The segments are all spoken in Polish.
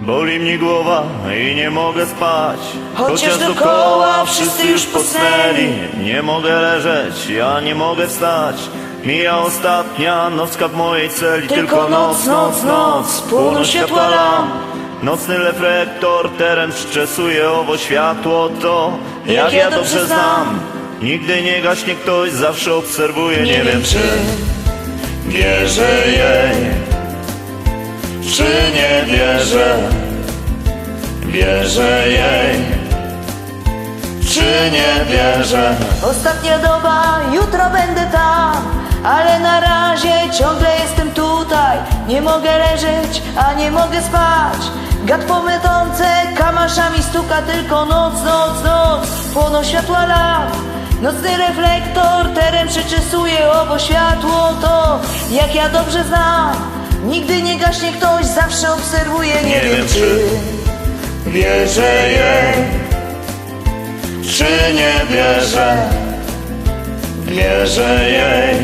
Boli mnie głowa i nie mogę spać. Chociaż dookoła wszyscy już posnęli. Nie mogę leżeć, ja nie mogę wstać. Mija ostatnia nocka w mojej celi Tylko noc, noc, noc, płoną światła lamp. Nocny reflektor, teren przeczesuje owo światło To, jak, ja dobrze znam. Nigdy nie gaśnie ktoś, zawsze obserwuje Nie, Nie wiem czy Wierzę jej, czy nie wierzę? Wierzę jej, czy nie wierzę? Ostatnia doba, jutro będę tam Ale na razie ciągle jestem tutaj. Nie mogę leżeć, a nie mogę spać. Gad po kamaszami stuka Tylko noc, noc, noc. Płoną światła lamp Nocny reflektor teren przeczesuje Obo światło to, jak ja dobrze znam Nigdy nie gaśnie ktoś, zawsze obserwuje Nie, Nie wiem czy Wierzę jej, czy nie wierzę? Wierzę jej,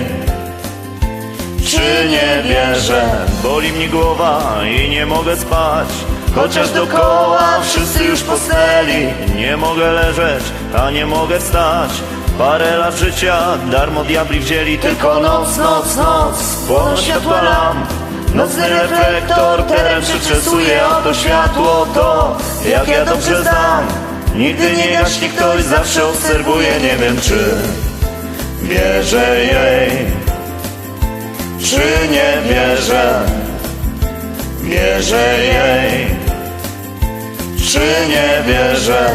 czy nie wierzę? Boli mnie głowa i nie mogę spać. Chociaż dookoła wszyscy już posnęli. Nie mogę leżeć, a nie mogę wstać. Parę lat życia darmo diabli wzięli. Tylko noc, noc, noc, płoną światła lamp Nocny reflektor teren przeczesuje Oto światło to, jak ja dobrze znam. Nigdy nie gaśnie ktoś, zawsze obserwuje Nie wiem czy wierzę jej. Czy nie wierzę Wierzę jej. Czy nie wierzę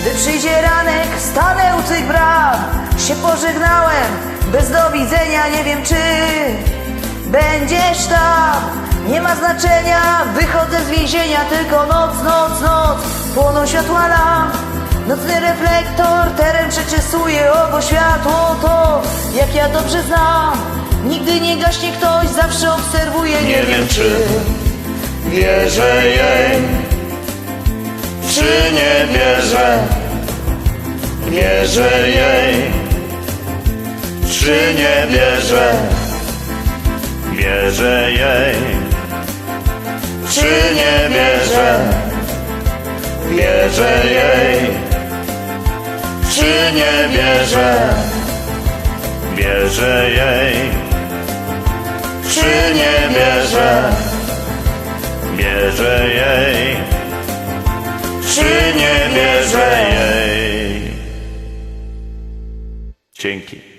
Gdy przyjdzie ranek, stanę u tych bram. Się pożegnałem, bez do widzenia Nie wiem czy będziesz tam. Nie ma znaczenia, wychodzę z więzienia Tylko noc, noc, noc. Płoną światła lamp Nocny reflektor teren przeczesuje Obo światło to, jak ja dobrze znam Nigdy nie gaśnie ktoś, zawsze obserwuje Nie wiem czy wierzę jej Czy nie wierzę? Wierzę jej. Czy nie wierzę? Wierzę jej. Czy nie wierzę? Wierzę jej. Czy nie wierzę? Wierzę jej. Czy nie wierzę? Wierzę jej, czy nie jej? Dzięki.